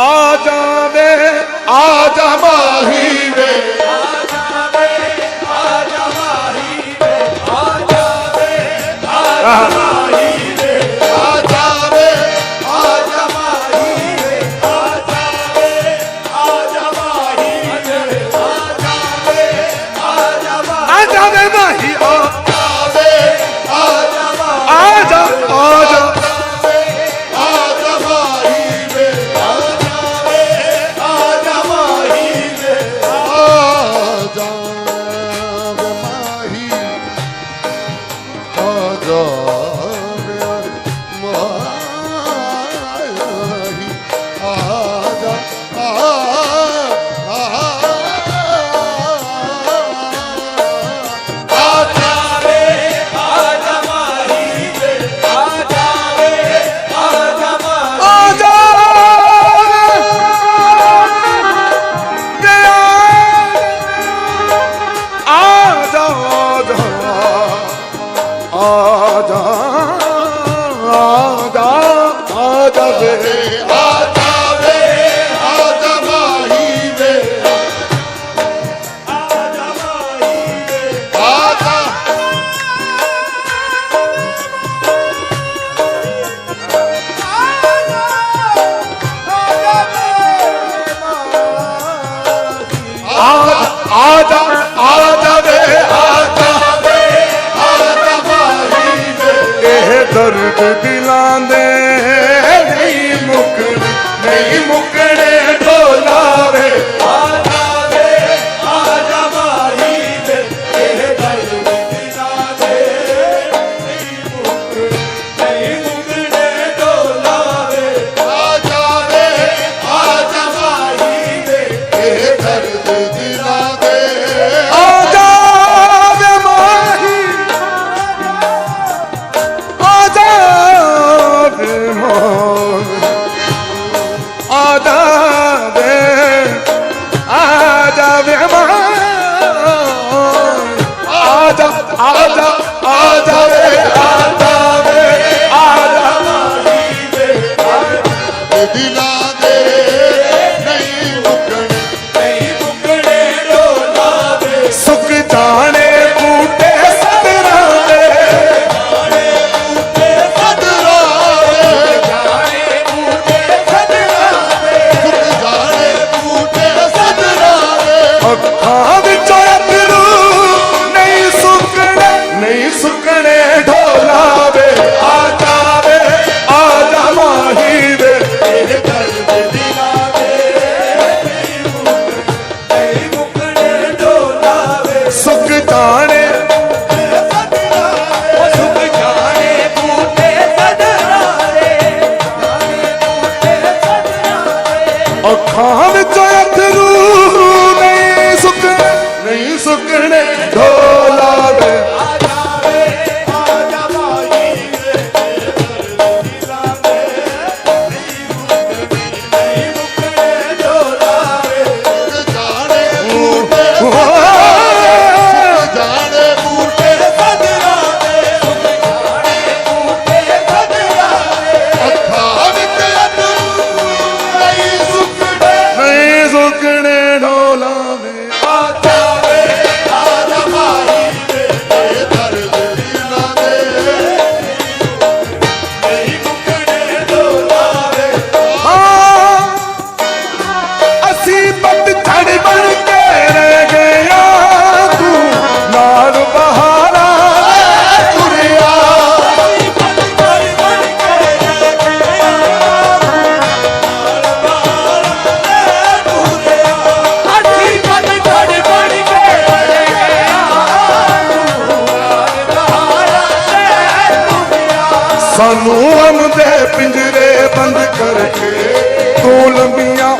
आ जा दे आ जा ਦਰਦ ਦਿਲਾਂ ਦੇ ਨਹੀਂ ਮੁੱਕਦੀ ਨਹੀਂ ਮੁੱਕਦੀ। सुकणे धो ਦੇ ਪਿੰਜਰੇ ਬੰਦ ਕਰਕੇ ਤੂੰ ਲੰਬੀਆਂ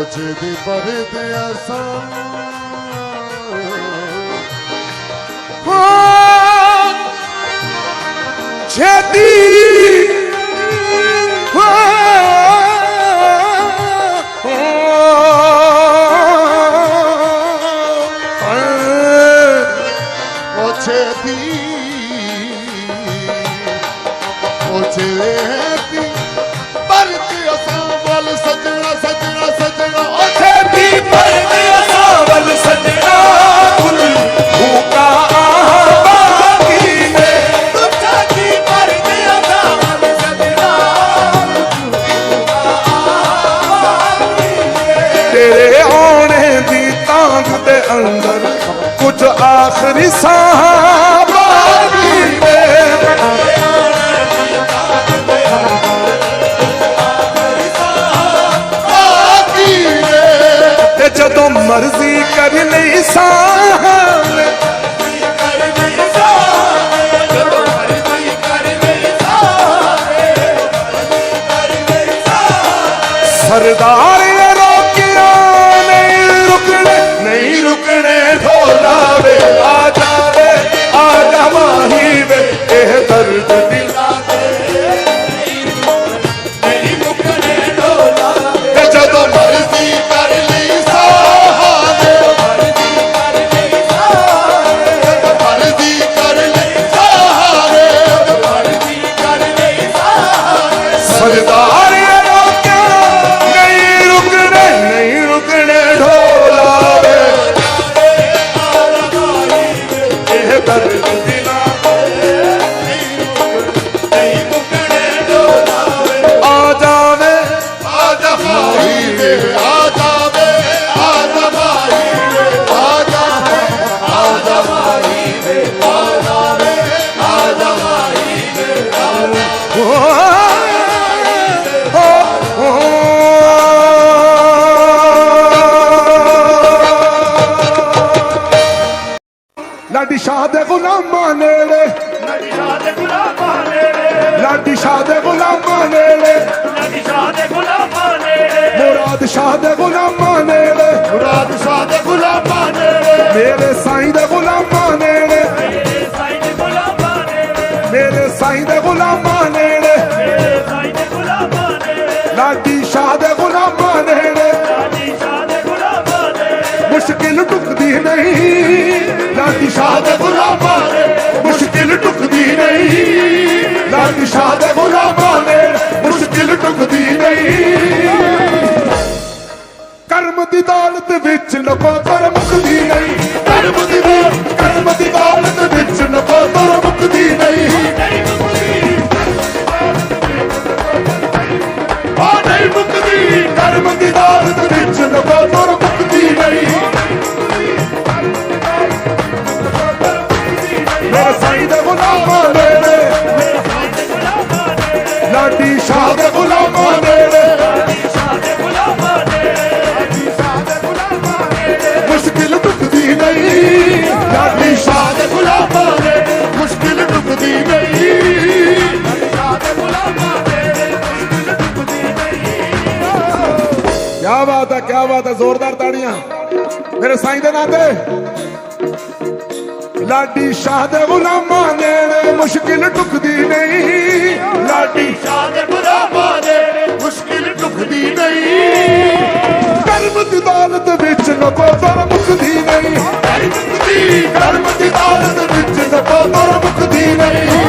পৌঁছে দি পারে দে আসা হ্যাঁ, যেদিন மருதா ਗੁਲਾਮਾਂ ਨੇੜੇ। ਨਦੀ ਸ਼ਾਹ ਦੇ ਗੁਲਾਮਾਂ ਨੇੜੇ ਲਾਡੀ ਸ਼ਾਹ ਦੇ ਗੁਲਾਮਾਂ ਨੇੜੇ। ਨਦੀ ਸ਼ਾਹ ਦੇ ਗੁਲਾਮਾਂ ਨੇੜੇ ਮੁਰਾਦ ਸ਼ਾਹ ਦੇ ਗੁਲਾਮਾਂ ਨੇੜੇ। ਮੁਰਾਦ ਸ਼ਾਹ ਦੇ ਗੁਲਾਮਾਂ ਨੇੜੇ ਮੇਰੇ ਸਾਈਂ ਦੇ ਗੁਲਾਮਾਂ ਨੇੜੇ। ਮੇਰੇ ਸਾਈਂ ਦੇ ਗੁਲਾਮਾਂ ਨੇੜੇ। ਮੇਰੇ ਸਾਈਂ ਦੇ ਗੁਲਾਮਾਂ ਨੇੜੇ ਮੇਰੇ ਸਾਈਂ ਦੇ ਗੁਲਾਮਾਂ ਨੇੜੇ ਲਾਡੀ ਸ਼ਾਹ ਦੇ ਗੁਲਾਮਾਂ ਨੇੜੇ। ਨਦੀ ਸ਼ਾਹ ਦੇ ਗੁਲਾਮਾਂ ਨੇੜੇ ਮੁਸ਼ਕਿਲ ਟੁਕਦੀ ਨਹੀਂ। ਲਾਡੀ ਸ਼ਾਹ ਦੇ ਟੁਕਦੀ ਕਰਮ ਦੀ ਦੌਲਤ ਵਿੱਚ ਨਕੋਦਰ ਮੁਕਦੀ ਨਹੀਂ। ਕਰਮ ਦੀ ਦੌਲਤ, ਕਰਮ ਦੀ ਦੌਲਤ ਵਿੱਚ ਨਕੋਦਰ ਮੁਕਦੀ ਨਹੀਂ ਨਹੀਂ। ਆ ਨਹੀਂ ਮੁਕਦੀ ਕਰਮ ਦੀ ਦੌਲਤ ਵਿੱਚ ਨਕੋਦਰ ਮੁਕਦੀ ਨਹੀਂ। ਹੈ ਜ਼ੋਰਦਾਰ ਤਾੜੀਆਂ। ਮੇਰੇ ਸਾਈਂ ਦੇ ਨਾਂ ਤੇ ਲਾਡੀ ਸ਼ਾਹ ਦੇ ਗੁਲਾਮਾਂ ਨੇੜੇ ਮੁਸ਼ਕਿਲ ਟੁਕਦੀ ਨਹੀਂ। ਲਾਡੀ ਸ਼ਾਹ ਦੇ ਗੁਲਾਮਾਂ ਨੇੜੇ ਮੁਸ਼ਕਿਲ ਟੁਕਦੀ ਨਹੀਂ। ਕਰਮ ਦੀ ਦੌਲਤ ਵਿੱਚ ਨਕੋਦਰ ਮੁਕਦੀ ਨਹੀਂ। ਕਰਮ ਦੀ ਕਰਮ ਦੀ ਦੌਲਤ ਵਿੱਚ ਨਕੋਦਰ ਮੁਕਦੀ ਨਹੀਂ।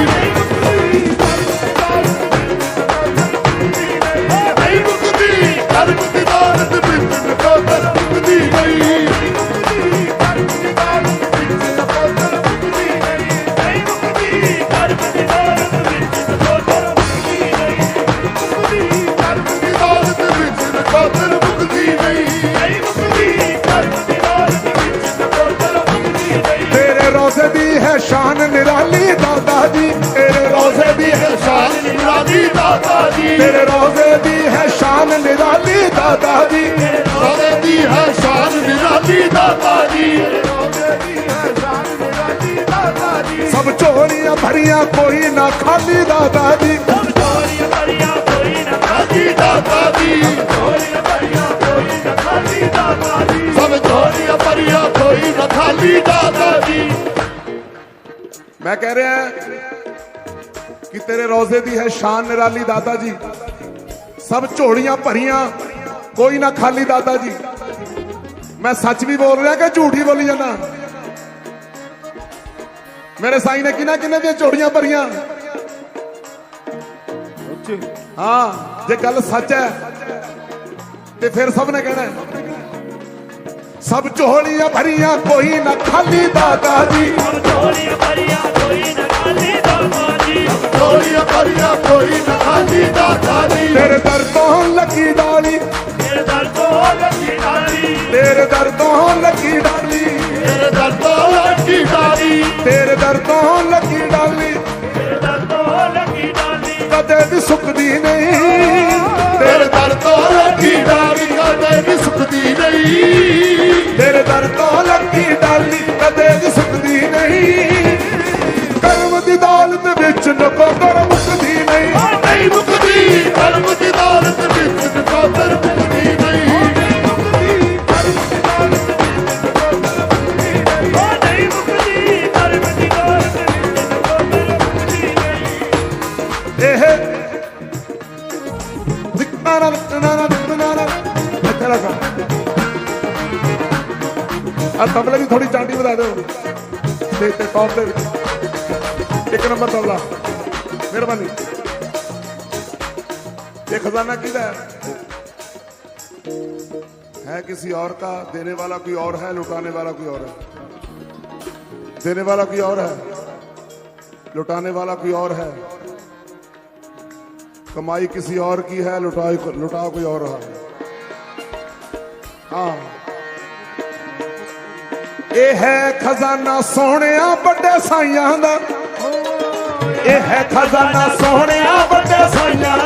ਭਰੀਆਂ ਕੋਈ ਨਾ ਖਾਲੀ ਕੋਈ ਨਾ ਕੋਈ ਨਾ ਕੋਈ ਨਾ ਦਾਤਾ ਜੀ ਮੈਂ ਕਹਿ ਰਿਹਾ ਕਿ ਤੇਰੇ ਰੋਜ਼ੇ ਦੀ ਹੈ ਸ਼ਾਨ ਨਿਰਾਲੀ ਦਾਤਾ ਜੀ ਸਭ ਝੋਲੀਆਂ ਭਰੀਆਂ ਕੋਈ ਨਾ ਖਾਲੀ ਦਾਤਾ ਜੀ ਮੈਂ ਸੱਚ ਵੀ ਬੋਲ ਰਿਹਾ ਕਿ ਝੂਠ ਹੀ ਬੋਲੀ ਜਾਂਦਾ? ਮੇਰੇ ਸਾਈਂ ਨੇ ਕਿਹਨਾਂ ਕਿਹਨਾਂ ਦੀਆਂ ਝੋਲੀਆਂ ਭਰੀਆਂ? ਹਾਂ ਜੇ ਗੱਲ ਸੱਚ ਹੈ ਤੇ ਫਿਰ ਸਭ ਨੇ ਕਹਿਣਾ। ਸਭ ਝੋਲੀਆਂ ਭਰੀਆਂ ਕੋਈ ਨਾ ਖਾਲੀ ਦਾਤਾ ਜੀ। ਸਭ ਚੋਰੀਆਂ ਭਰੀਆਂ ਕੋਈ ਨਾ ਖਾਲੀ ਦਾਤਾ ਜੀ। ਝੋਲੀਆਂ ਭਰੀਆਂ ਕੋਈ ਨਾ ਖਾਲੀ ਦਾਤਾ ਜੀ। ਤੇਰੇ ਦਰ ਤੋਂ ਲੱਗੀ ਡਾਲੀ। ਮੇਰੇ ਦਰ ਤੋਂ ਲੱਗੀ ਡਾਲੀ। ਤੇਰੇ ਦਰ ਤੋਂ ਲੱਗੀ ਡਾਲੀ। ਤੇਰੇ ਦਰ ਤੋਂ ਲੱਗੀ ਤੇਰੇ ਦਰ ਤੋਂ ਲੱਗੀ ਡਾਲੀ। ਮੇਰੇ ਦਰ ਤੋਂ ਲੱਗੀ ਡਾਲੀ। ਕਦੇ ਵੀ ਸੁੱਕਦੀ ਨਹੀਂ। ਤੇਰੇ ਦਰ ਤੋਂ ਲੱਗੀ ਦਾਦੀ ਕਦੇ ਵੀ ਸੁੱਕਦੀ ਨਹੀਂ। ਤੇਰੇ ਦਰ ਤੋਂ ਲੱਗੀ ਡਾਲੀ ਕਦੇ ਵੀ ਸੁੱਕਦੀ ਤੇ ਤੇ ਟੌਪ ਦੇ ਵਿੱਚ ਇੱਕ ਨੰਬਰ ਤਬਲਾ ਮਿਹਰਬਾਨੀ ਇਹ ਖਜ਼ਾਨਾ ਕਿਹਦਾ ਹੈ है किसी और का देने वाला कोई और है लुटाने वाला कोई और है देने वाला कोई और है लुटाने वाला कोई और है कमाई किसी और की है लुटाई लुटाओ कोई और रहा हाँ ਇਹ ਹੈ ਖਜ਼ਾਨਾ ਸੋਹਣਿਆ ਵੱਡੇ ਸਾਈਆਂ ਦਾ। ਇਹ ਹੈ ਖਜ਼ਾਨਾ ਸੋਹਣਿਆ ਵੱਡੇ ਸਾਈਆਂ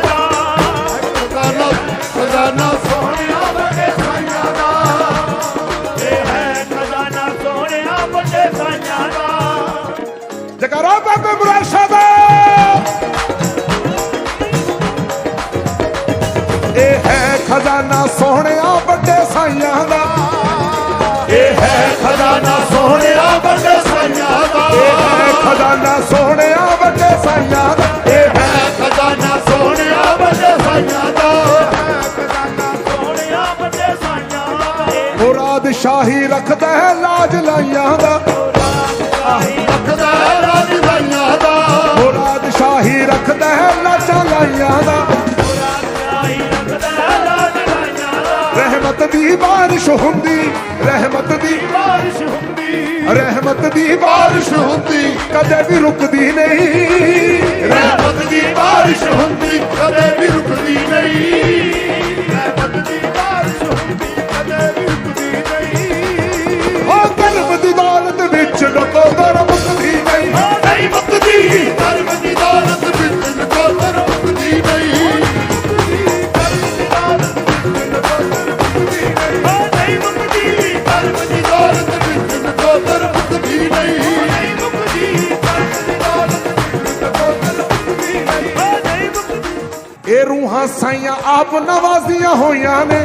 ਖਜ਼ਾਨਾ ਸੋਹਣਿਆ ਵੱਡੇ ਸਾਈਆਂ ਦਾ। ਇਹ ਹੈ ਖਜ਼ਾਨਾ ਸੋਹਣਿਆ ਵੱਡੇ ਸਾਈਆਂ ਦਾ। ਮੁਰਾਦ ਸ਼ਾਹੀ ਰੱਖਦਾ ਹੈ ਲਾਜ ਲਾਈਆਂ ਦਾ। ਰੱਖਦਾ ਹੈ ਰਾਜ ਭਾਈਆਂ ਦਾ ਮੁਰਾਦ ਸ਼ਾਹੀ ਰੱਖਦਾ ਹੈ ਲਾਜਾਂ ਲਾਈਆਂ ਦਾ। ਰਹਿਮਤ ਦੀ ਬਾਰਿਸ਼ ਹੁੰਦੀ, ਰਹਿਮਤ ਦੀ ਬਾਰਿਸ਼ ਹੁੰਦੀ। ਰਹਿਮਤ ਦੀ ਬਾਰਿਸ਼ ਹੁੰਦੀ, ਕਦੇ ਵੀ ਰੁਕਦੀ ਨਹੀਂ। ਰਹਿਮਤ ਦੀ ਬਾਰਿਸ਼ ਹੁੰਦੀ, ਕਦੇ ਵੀ ਰੁਕਦੀ ਨਹੀਂ। ਰਹਿਮਤ ਦੀ ਬਾਰਿਸ਼ ਹੁੰਦੀ, ਕਦੇ ਵੀ ਰੁਕਦੀ ਨਹੀਂ। ਉਹ ਕਰਮ ਦੀ ਦੌਲਤ ਨਵਾਜ਼ੀਆਂ ਹੋਈਆਂ ਨੇ।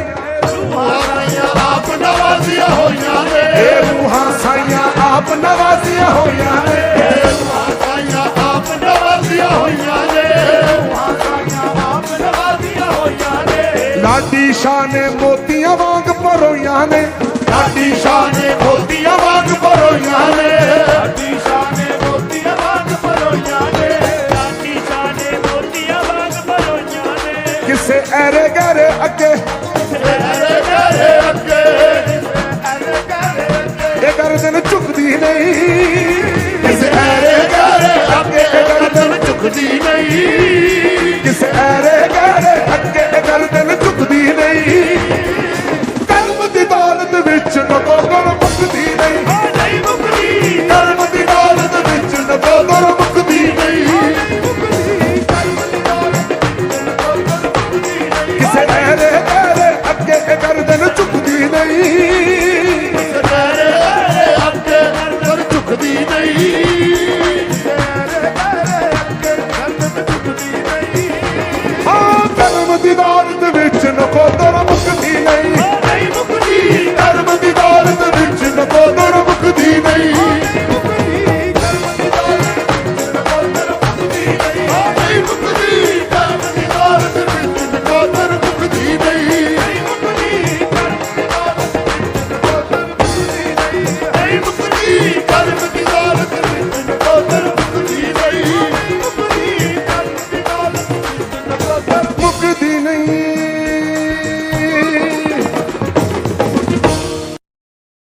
ਮਾਰੀਆਂ ਆਪ ਨਵਾਜ਼ੀਆਂ ਹੋਈਆਂ ਨੇ ਇਹ ਰੂਹਾਂ ਸਾਈਆਂ ਆਪ ਨਵਾਜ਼ੀਆਂ ਹੋਈਆਂ ਨੇ। ਮਾਰੀਆਂ ਆਪ ਨਵਾਜ਼ੀਆਂ ਹੋਈਆਂ ਨੇ ਆਪ ਨਵਾਜ਼ੀਆਂ ਹੋਈਆਂ ਨੇ ਲਾਡੀ ਸ਼ਾਹ ਮੋਤੀਆਂ ਵਾਂਗ ਪਰੋਈਆਂ ਨੇ। ਲਾਡੀ ਸ਼ਾਹ ਨਹੀਂ ਕਿਸੇ ਐਰੇ ਗਾਰੇ ਅੱਗੇ ਗਰਦਨ ਝੁਕਦੀ ਨਹੀਂ। ਕਿਸੇ ਐਰੇ